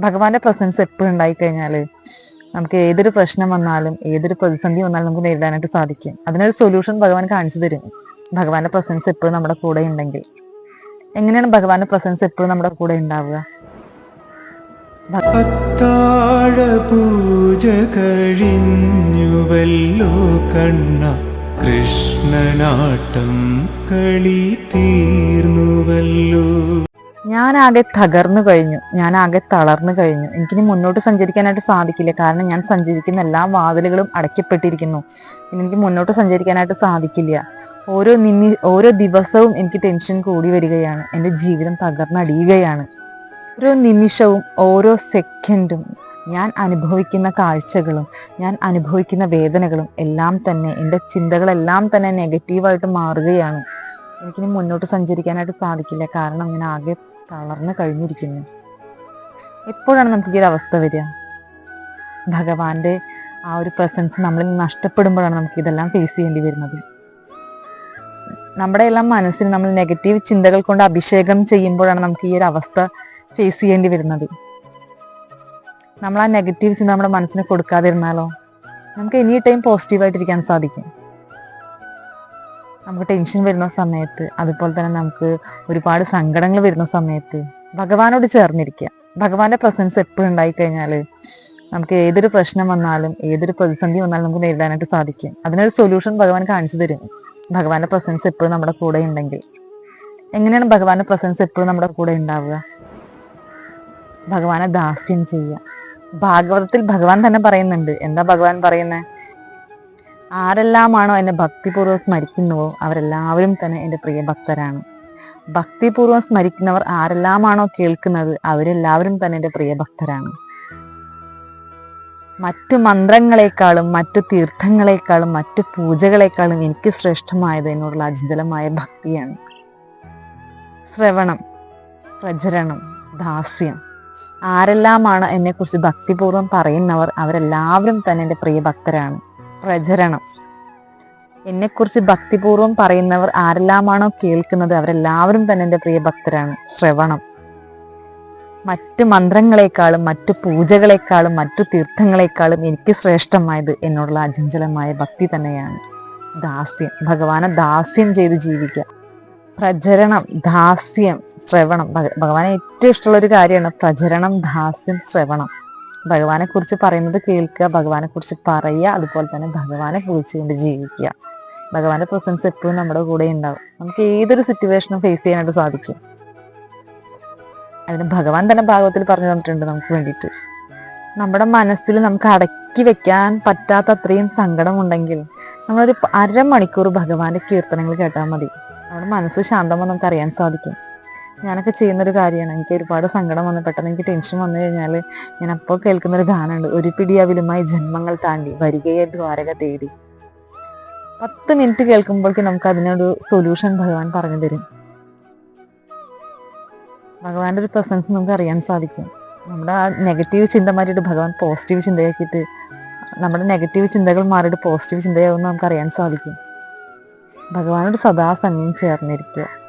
ഭഗവാന്റെ പ്രസൻസ് എപ്പോഴും ഉണ്ടായി കഴിഞ്ഞാൽ നമുക്ക് ഏതൊരു പ്രശ്നം വന്നാലും ഏതൊരു പ്രതിസന്ധി വന്നാലും നമുക്ക് നേരിടാനായിട്ട് സാധിക്കും. അതിനൊരു സൊല്യൂഷൻ ഭഗവാൻ കാണിച്ചു തരും. ഭഗവാന്റെ പ്രസൻസ് എപ്പോഴും നമ്മുടെ കൂടെ ഉണ്ടെങ്കിൽ. എങ്ങനെയാണ് ഭഗവാന്റെ പ്രസൻസ് എപ്പോഴും നമ്മുടെ കൂടെ ഉണ്ടാവുക? പൂജ കഴിഞ്ഞുവല്ലോ കണ്ണ. കൃഷ്ണനാട്ടം കളി തീർന്നുവല്ലോ. ഞാനാകെ തകർന്നു കഴിഞ്ഞു. ഞാനാകെ തളർന്നു കഴിഞ്ഞു. എനിക്കിനി മുന്നോട്ട് സഞ്ചരിക്കാനായിട്ട് സാധിക്കില്ല. കാരണം ഞാൻ സഞ്ചരിക്കുന്ന എല്ലാ വാതിലുകളും അടയ്ക്കപ്പെട്ടിരിക്കുന്നു. എനിക്ക് മുന്നോട്ട് സഞ്ചരിക്കാനായിട്ട് സാധിക്കില്ല. ഓരോ നിമി ഓരോ ദിവസവും എനിക്ക് ടെൻഷൻ കൂടി വരികയാണ്. എന്റെ ജീവിതം തകർന്നടിയുകയാണ്. ഓരോ നിമിഷവും ഓരോ സെക്കൻഡും ഞാൻ അനുഭവിക്കുന്ന കാഴ്ചകളും ഞാൻ അനുഭവിക്കുന്ന വേദനകളും എല്ലാം തന്നെ എന്റെ ചിന്തകളെല്ലാം തന്നെ നെഗറ്റീവായിട്ട് മാറുകയാണ്. എനിക്കിനി മുന്നോട്ട് സഞ്ചരിക്കാനായിട്ട് സാധിക്കില്ല. കാരണം ഞാൻ ആകെ തളർന്നു കഴിഞ്ഞിരിക്കുന്നു. എപ്പോഴാണ് നമുക്ക് ഈ ഒരു അവസ്ഥ വരിക? ഭഗവാന്റെ ആ ഒരു പ്രസൻസ് നമ്മളിൽ നഷ്ടപ്പെടുമ്പോഴാണ് നമുക്ക് ഇതെല്ലാം ഫേസ് ചെയ്യേണ്ടി വരുന്നത്. നമ്മുടെ എല്ലാം മനസ്സിൽ നമ്മൾ നെഗറ്റീവ് ചിന്തകൾ കൊണ്ട് അഭിഷേകം ചെയ്യുമ്പോഴാണ് നമുക്ക് ഈ ഒരു അവസ്ഥ ഫേസ് ചെയ്യേണ്ടി വരുന്നത്. നമ്മൾ ആ നെഗറ്റീവ് ചിന്ത നമ്മുടെ മനസ്സിന് കൊടുക്കാതിരുന്നാലോ? നമുക്ക് എനി ടൈം പോസിറ്റീവായിട്ടിരിക്കാൻ സാധിക്കും. നമുക്ക് ടെൻഷൻ വരുന്ന സമയത്ത് അതുപോലെ തന്നെ നമുക്ക് ഒരുപാട് സങ്കടങ്ങൾ വരുന്ന സമയത്ത് ഭഗവാനോട് ചേർന്നിരിക്കുക. ഭഗവാന്റെ പ്രസൻസ് എപ്പോഴും ഉണ്ടായി കഴിഞ്ഞാൽ നമുക്ക് ഏതൊരു പ്രശ്നം വന്നാലും ഏതൊരു പ്രതിസന്ധി വന്നാലും നമുക്ക് നേരിടാനായിട്ട് സാധിക്കും. അതിനൊരു സൊല്യൂഷൻ ഭഗവാൻ കാണിച്ചു തരും. ഭഗവാന്റെ പ്രസൻസ് എപ്പോഴും നമ്മുടെ കൂടെ ഉണ്ടെങ്കിൽ. എങ്ങനെയാണ് ഭഗവാന്റെ പ്രസൻസ് എപ്പോഴും നമ്മുടെ കൂടെ ഉണ്ടാവുക? ഭഗവാനെ ദാസ്യം ചെയ്യുക. ഭാഗവതത്തിൽ ഭഗവാൻ തന്നെ പറയുന്നുണ്ട്. എന്താ ഭഗവാൻ പറയുന്നത് ആരെല്ലാമാണോ എന്നെ ഭക്തിപൂർവം സ്മരിക്കുന്നുവോ അവരെല്ലാവരും തന്നെ എന്റെ പ്രിയ ഭക്തരാണ്. ഭക്തിപൂർവം സ്മരിക്കുന്നവർ ആരെല്ലാമാണോ കേൾക്കുന്നത് അവരെല്ലാവരും തന്നെ എന്റെ പ്രിയ ഭക്തരാണ്. മറ്റു മന്ത്രങ്ങളെക്കാളും മറ്റു തീർത്ഥങ്ങളെക്കാളും മറ്റു പൂജകളെക്കാളും എനിക്ക് ശ്രേഷ്ഠമായത് എന്നോടുള്ള അചഞ്ചലമായ ഭക്തിയാണ്. ശ്രവണം പ്രചരണം ദാസ്യം. ആരെല്ലാമാണ് എന്നെക്കുറിച്ച് ഭക്തിപൂർവം പറയുന്നവർ അവരെല്ലാവരും തന്നെ എന്റെ പ്രിയ ഭക്തരാണ്. പ്രചരണം. എന്നെക്കുറിച്ച് ഭക്തിപൂർവം പറയുന്നവർ ആരെല്ലാമാണോ കേൾക്കുന്നത്? അവരെല്ലാവരും തന്നെ എന്റെ പ്രിയ ഭക്തരാണ്. ശ്രവണം. മറ്റു മന്ത്രങ്ങളെക്കാളും മറ്റു പൂജകളെക്കാളും മറ്റു തീർത്ഥങ്ങളെക്കാളും എനിക്ക് ശ്രേഷ്ഠമായത് എന്നുള്ള അജഞ്ചലമായ ഭക്തി തന്നെയാണ്. ദാസ്യം. ഭഗവാനെ ദാസ്യം ചെയ്ത് ജീവിക്കുക. പ്രചരണം ദാസ്യം ശ്രവണം. ഭഗ- ഭഗവാനെ ഏറ്റവും ഇഷ്ടമുള്ള ഒരു കാര്യമാണ് പ്രചരണം ദാസ്യം ശ്രവണം. ഭഗവാനെ കുറിച്ച് പറയുന്നത് കേൾക്കുക ഭഗവാനെ കുറിച്ച് പറയുക അതുപോലെ തന്നെ ഭഗവാനെ പൂജിച്ചുകൊണ്ട് ജീവിക്കുക. ഭഗവാന്റെ പ്രസൻസ് എപ്പോഴും നമ്മുടെ കൂടെ ഉണ്ടാവും. നമുക്ക് ഏതൊരു സിറ്റുവേഷനും ഫേസ് ചെയ്യാനായിട്ട് സാധിക്കും. അതിന് ഭഗവാൻ തന്നെ ഭാഗവത്തിൽ പറഞ്ഞു തന്നിട്ടുണ്ട് നമുക്ക് വേണ്ടിയിട്ട്. നമ്മുടെ മനസ്സിൽ നമുക്ക് അടക്കി വെക്കാൻ പറ്റാത്ത അത്രയും സങ്കടമുണ്ടെങ്കിൽ നമ്മളൊരു അരമണിക്കൂർ ഭഗവാന്റെ കീർത്തനങ്ങൾ കേട്ടാൽ മതി. നമ്മുടെ മനസ്സ് ശാന്തമാ നമുക്ക് അറിയാൻ സാധിക്കും. ഞാനൊക്കെ ചെയ്യുന്നൊരു കാര്യമാണ്. എനിക്ക് ഒരുപാട് സങ്കടം വന്ന്. പെട്ടെന്ന് എനിക്ക് ടെൻഷൻ വന്നു കഴിഞ്ഞാൽ ഞാൻ അപ്പോൾ കേൾക്കുന്നൊരു ഗാനമുണ്ട്. ഒരു പിടി അവിലുമായി ജന്മങ്ങൾ താണ്ടി വരികയെ ദ്വാരക തേടി. പത്ത് മിനിറ്റ് കേൾക്കുമ്പോഴേക്കും നമുക്ക് അതിനൊരു സൊല്യൂഷൻ ഭഗവാൻ പറഞ്ഞു തരും. ഭഗവാന്റെ ഒരു പ്രസൻസ് നമുക്ക് അറിയാൻ സാധിക്കും. നമ്മുടെ ആ നെഗറ്റീവ് ചിന്ത മാറ്റിയിട്ട് ഭഗവാൻ പോസിറ്റീവ് ചിന്തയാക്കിയിട്ട് നമ്മുടെ നെഗറ്റീവ് ചിന്തകൾ മാറിയിട്ട് പോസിറ്റീവ് ചിന്തയാവുമെന്ന് നമുക്ക് അറിയാൻ സാധിക്കും. ഭഗവാനോട് സദാ സമയം ചേർന്നിരിക്കുക.